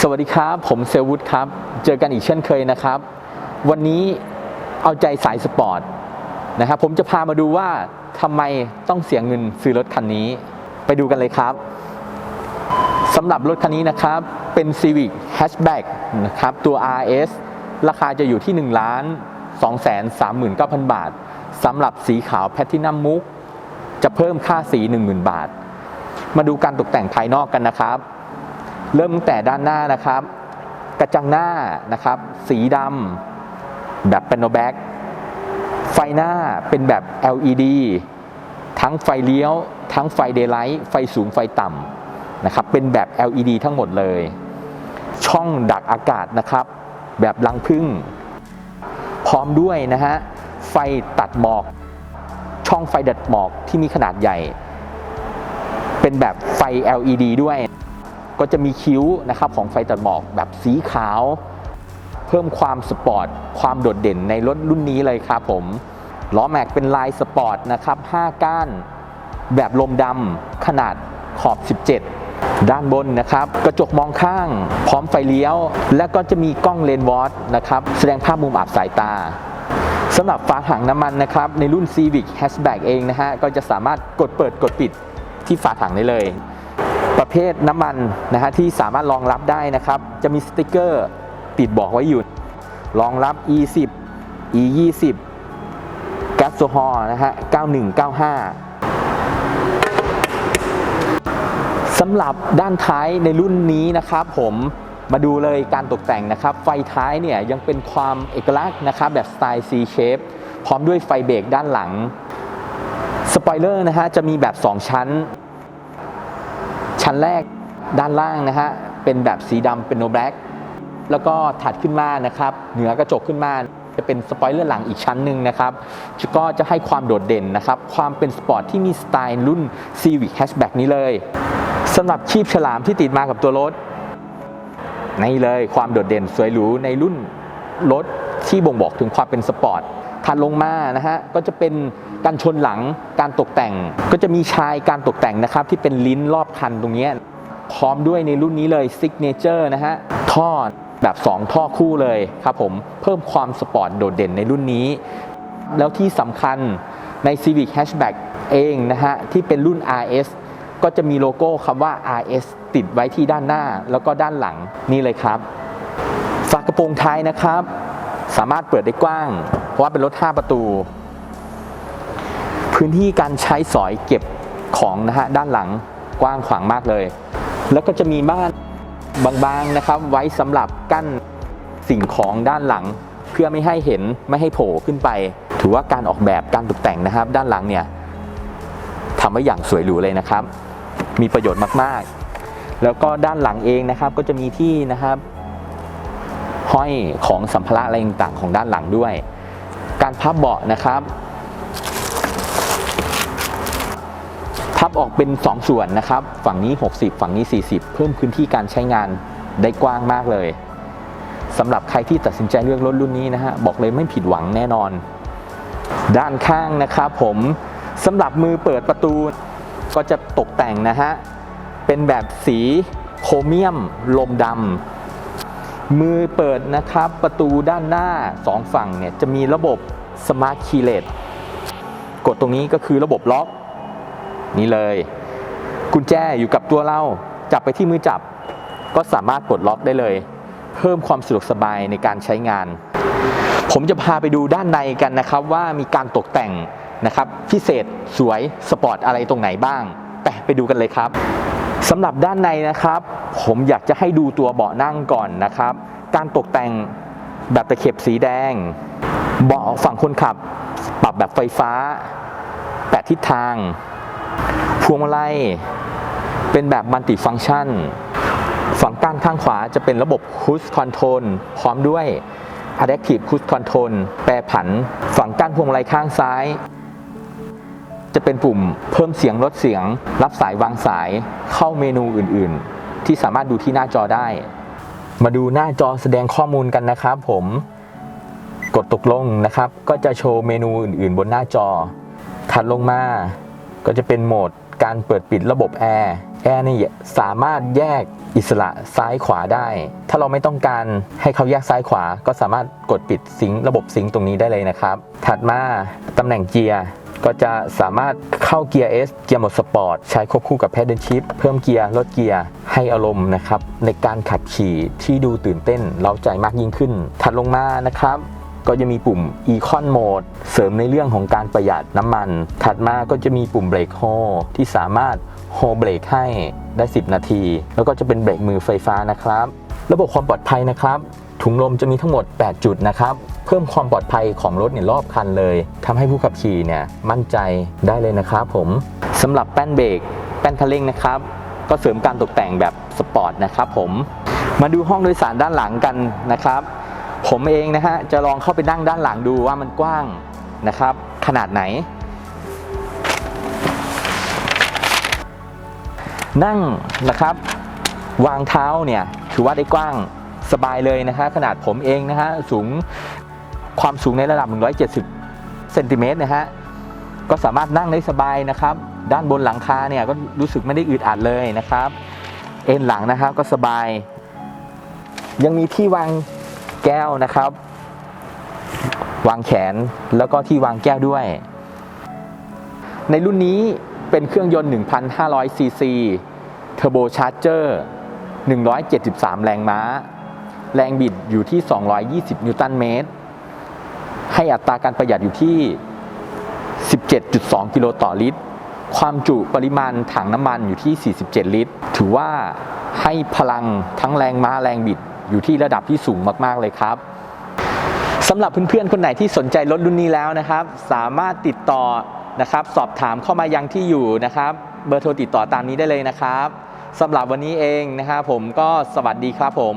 สวัสดีครับ ผมเซลวุฒครับ เจอกันอีกเช่นเคยนะครับ วันนี้เอาใจสายสปอร์ตนะครับผมจะพามาดูว่าทำไมต้องเสียเงินซื้อรถคันนี้ ไปดูกันเลยครับสำหรับรถคันนี้นะครับ เป็น Civic Hatchback นะครับ ตัว RS ราคาจะอยู่ที่ 1 ล้าน2 3 9 0 0 0 บาทสำหรับสีขาวแพทินัมมุก จะเพิ่มค่าสี 10,000 บาท มาดูการตกแต่งภายนอกกันนะครับ เริ่มแต่ด้านหน้านะครับ กระจังหน้านะครับ สีดำแบบเป็นโนแบ็กไฟหน้าเป็นแบบ LED ทั้งไฟเลี้ยว ทั้งไฟเดย์ไลท์ไฟสูงไฟต่ำนะครับ เป็นแบบ LED ทั้งหมดเลย ช่องดักอากาศนะครับ แบบลังพึ่ง พร้อมด้วยนะฮะ ไฟตัดหมอก ช่องไฟดัดหมอกที่มีขนาดใหญ่ เป็นแบบไฟ LED ด้วย ก็จะมีคิ้วนะครับของไฟตัดหมอกแบบสีขาว เพิ่มความสปอร์ต ความโดดเด่นในรถรุ่นนี้เลยครับผมล้อแม็กเป็นลายสปอร์ตนะครับ5ก้าน แบบลมดำขนาดขอบ 17 ด้านบนนะครับ กระจกมองข้าง พร้อมไฟเลี้ยว และก็จะมีกล้องเลนส์วอตนะครับ แสดงภาพมุมอับสายตาสำหรับฝาถังน้ำมันนะครับ ในรุ่น Civic Hatchback เองนะฮะ ก็จะสามารถกดเปิดกดปิดที่ฝาถังได้เลย เภทน้ำมันนะฮะที่สามารถรองรับได้นะครับ จะมีสติกเกอร์ติดบอกไว้อยู่ รองรับ E10 E20 แก๊สโซฮอล์นะฮะ 9195 สำหรับด้านท้ายในรุ่นนี้นะครับผมมาดูเลยการตกแต่งนะครับ ไฟท้ายเนี่ยยังเป็นความเอกลักษณ์นะครับแบบสไตล์ C shape พร้อมด้วยไฟเบรกด้านหลัง สปอยเลอร์นะฮะจะมีแบบ 2 ชั้น ชั้นแรกด้านล่างนะฮะเป็นแบบสีดำเป็นโนแบล็กแล้วก็ถัดขึ้นมานะครับ เหนือกระจกขึ้นมาจะเป็นสปอยเลอร์หลังอีกชั้นหนึ่งนะครับก็จะให้ความโดดเด่นนะครับ ความเป็นสปอร์ตที่มีสไตล์รุ่น Civic Hatchback นี้เลยสำหรับชีพฉลามที่ติดมากับตัวรถนี่เลยความโดดเด่นสวยหรูในรุ่นรถที่บ่งบอกถึงความเป็นสปอร์ต ถัดลงมานะฮะก็จะเป็นการชนหลังการตกแต่ง ก็จะมีชายการตกแต่งนะครับที่เป็นลิ้นรอบคันตรงนี้พร้อมด้วยในรุ่นนี้เลย Signature นะฮะท่อแบบ 2 ท่อคู่เลยครับผมเพิ่มความสปอร์ตโดดเด่นในรุ่นนี้ แล้วที่สำคัญใน Civic Hatchback เองนะฮะที่เป็นรุ่น RS ก็จะมีโลโก้คำว่า RS ติดไว้ที่ด้านหน้าแล้วก็ด้านหลังนี่เลยครับ ฝากระโปรงท้ายนะครับ สามารถเปิดได้กว้าง เพราะว่าเป็นรถ 5 ประตู พื้นที่การใช้สอยเก็บของนะฮะด้านหลังกว้างขวางมากเลย แล้วก็จะมีม่านบางๆนะครับ ไว้สำหรับกั้นสิ่งของด้านหลัง เพื่อไม่ให้เห็นไม่ให้โผล่ขึ้นไป ถือว่าการออกแบบการตกแต่งนะครับ ด้านหลังเนี่ยทำไว้อย่างสวยหรูเลยนะครับ มีประโยชน์มากๆ แล้วก็ด้านหลังเองนะครับก็จะมีที่นะครับ ห้อยของสัมภาระอะไรต่างๆของด้านหลังด้วย การพับเบาะนะครับ พับออกเป็น 2 ส่วนนะครับ ฝั่งนี้ 60 ฝั่งนี้ 40 เพิ่มพื้นที่การใช้งานได้กว้างมากเลยสำหรับใครที่ตัดสินใจเลือกรถรุ่นนี้นะฮะบอกเลยไม่ผิดหวังแน่นอน ด้านข้างนะครับผมสำหรับมือเปิดประตูก็จะตกแต่งนะฮะเป็นแบบสีโครเมียม ลมดำ มือเปิดนะครับประตูด้านหน้าสองฝั่งเนี่ยจะมีระบบ Smart Keyless กดตรงนี้ก็คือระบบล็อก นี่เลย กุญแจอยู่กับตัวเรา จับไปที่มือจับ ก็สามารถปลดล็อกได้เลย เพิ่มความสะดวกสบายในการใช้งาน ผมจะพาไปดูด้านในกันนะครับ ว่ามีการตกแต่งนะครับ พิเศษสวยสปอร์ตอะไรตรงไหนบ้างไปไปดูกันเลยครับ สำหรับด้านในนะครับ ผมอยากจะให้ดูตัวเบาะนั่งก่อนนะครับ การตกแต่งแบบตะเข็บสีแดง เบาะฝั่งคนขับ ปรับแบบไฟฟ้าแปดทิศทาง พวงมาลัย เป็นแบบมัลติฟัง c t ชัน ฝั่งก้านข้างขวาจะเป็นระบบ Cruise Control พร้อมด้วย Adaptive Cruise Control แปรผัน ฝั่งก้านพวงมาลัยข้างซ้าย จะเป็นปุ่มเพิ่มเสียงลดเสียง รับสายวางสายเข้าเมนูอื่นๆ ที่สามารถดูที่หน้าจอได้ มาดูหน้าจอแสดงข้อมูลกันนะครับผมกดตกลงนะครับ ก็จะโชว์เมนูอื่นๆ บนหน้าจอ ถัดลงมา ก็จะเป็นโหมดการเปิดปิดระบบแอร์แอร์นี่สามารถแยกอิสระซ้ายขวาได้ ถ้าเราไม่ต้องการให้เขาแยกซ้ายขวา ก็สามารถกดปิดซิงระบบซิงตรงนี้ได้เลยนะครับ ถัดมาตำแหน่งเกียร์ ก็จะสามารถเข้าเกียร์ S เกียร์โหมดสปอร์ตใช้ควบคู่กับ Pedal Shift เพิ่มเกียร์ลดเกียร์ให้อารมณ์นะครับในการขับขี่ที่ดูตื่นเต้นเร้าใจมากยิ่งขึ้น ถัดลงมานะครับก็จะมีปุ่ม Econ Mode เสริมในเรื่องของการประหยัดน้ำมัน ถัดมาก็จะมีปุ่มเบรกโฮที่สามารถโฮเบรกให้ได้ 10 นาที แล้วก็จะเป็นเบรกมือไฟฟ้านะครับ ระบบความปลอดภัยนะครับถุงลมจะมีทั้งหมด 8 จุดนะครับ เพิ่มความปลอดภัยของรถเนี่ยรอบคันเลยทำให้ผู้ขับขี่เนี่ยมั่นใจได้เลยนะครับผมสำหรับแป้นเบรกแป้นคันเร่งนะครับ ก็เสริมการตกแต่งแบบสปอร์ตนะครับผมมาดูห้องโดยสารด้านหลังกันนะครับ ผมเองนะฮะจะลองเข้าไปนั่งด้านหลังดูว่ามันกว้างนะครับ ขนาดไหน นั่งนะครับ วางเท้าเนี่ย ถือว่าได้กว้างสบายเลยนะฮะขนาดผมเองนะฮะสูงความสูงในระดับ 170เซนติเมตรนะฮะก็สามารถนั่งได้สบายนะครับ ด้านบนหลังคาเนี่ยก็รู้สึกไม่ได้อึดอัดเลยนะครับ เอ็นหลังนะครับก็สบาย ยังมีที่วางแก้วนะครับ วางแขนแล้วก็ที่วางแก้วด้วย ในรุ่นนี้เป็นเครื่องยนต์ 1,500ซีซีเทอร์โบชาร์เจอร์ 173 แรงม้า แรงบิดอยู่ที่ 220 นิวตันเมตร ให้อัตราการประหยัดอยู่ที่ 17.2 กิโลต่อลิตร ความจุปริมาณถังน้ำมันอยู่ที่ 47 ลิตร ถือว่าให้พลังทั้งแรงม้าแรงบิดอยู่ที่ระดับที่สูงมากๆเลยครับสำหรับเพื่อนๆ คนไหนที่สนใจรถรุ่นนี้แล้วนะครับ สามารถติดต่อนะครับ สอบถามเข้ามายังที่อยู่นะครับ เบอร์โทรติดต่อตามนี้ได้เลยนะครับ สำหรับวันนี้เองนะครับผมก็สวัสดีครับผม